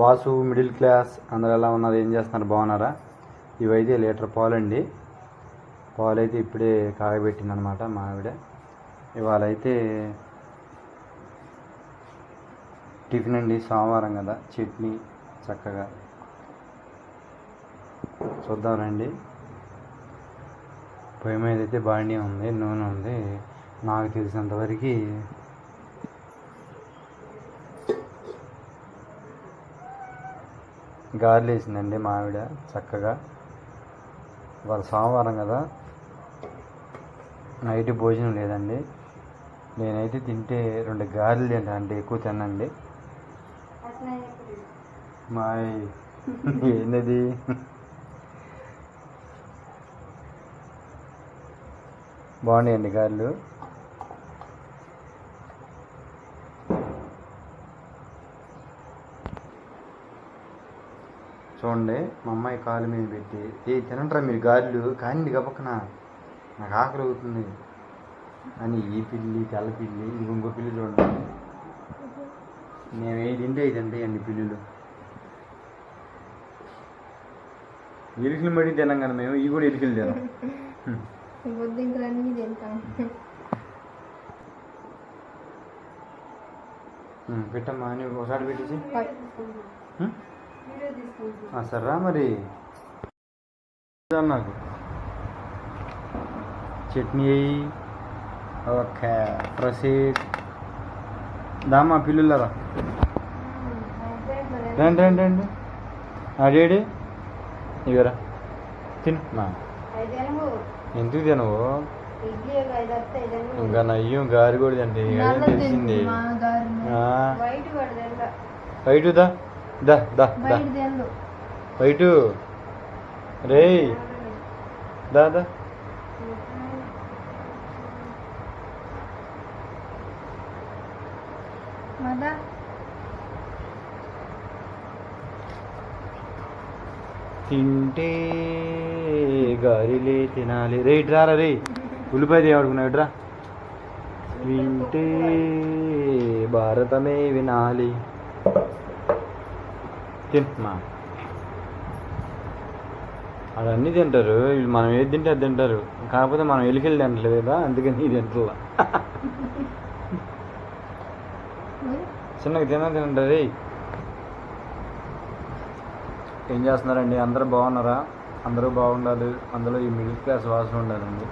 Vasu middle class అందరూ ఎలా ఉన్నారు ఏం చేస్తున్నారు బాగున్నారా? ఇవైతే లీటర్ పాలండి. పాలు అయితే ఇప్పుడే కాగబెట్టింది అనమాట మా ఆవిడ. ఇవాళ అయితే టిఫిన్ అండి సోమవారం కదా చట్నీ చక్కగా. చూద్దాం రండి. పొయ్యి మీద అయితే బాండీ ఉంది నూనె ఉంది. నాకు తెలిసినంతవరకు గారెలు వేసిందండి మా ఆవిడ చక్కగా. వాళ్ళ సోమవారం కదా. నైట్ భోజనం లేదండి. నేనైతే తింటే రెండు గారెలు తింటా అంటే ఎక్కువ తినండి మా ఏంటది బాగున్నాయండి గారెలు? చూడండి మా అమ్మాయి కాలు మీద పెట్టి ఏ తినంటారా మీరు గారెలు కానీ గబక్కన నాకు ఆకలి అవుతుంది. అని ఈ పిల్లి తెల్ల పిల్లి ఇంకో పిల్లి చూడండి. మేము ఏ తింటే ఇది తింటాయి అండి పిల్లులు. ఇరుకులు మడి తినాం కదా మేము ఇవి కూడా ఇరుకులు తినాం పెట్టమ్మా అని ఒకసారి పెట్టేసి. సర్రా మరి. నాకు చట్నీ వేయి ఒక ప్రసీడ్. దామా పిల్లులరా. రండి రండి రండి. అడేడి ఇవరా తిను. నా. ఎందుకు తినవు? ఇంకా నయ్యం గారి కూడా తింటే తెలిసింది. ఆ, బయట పడదేంట వైటు దా దా దా. దా బయట. రేయ్. దా తింటే గారిలే తినాలి. రే ఇటు రారా రే ఉల్లిపాయ దేవుడుకున్నా ఇట్రా వింటే భారతమే వినాలి. తింటున్నా. అన్నీ తింటారు. వీళ్ళు మనం ఏది తింటే అది తింటారు. కాకపోతే మనం ఎలికెళ్ళి తింటలేదు కదా అందుకని ఇది తింటలా. చిన్నగా తిన తింటారు ఏం చేస్తున్నారండి? అందరూ బాగున్నారా? అందరూ బాగుండాలి. అందులో ఈ మిడిల్ క్లాస్ వాసన ఉండాలండి.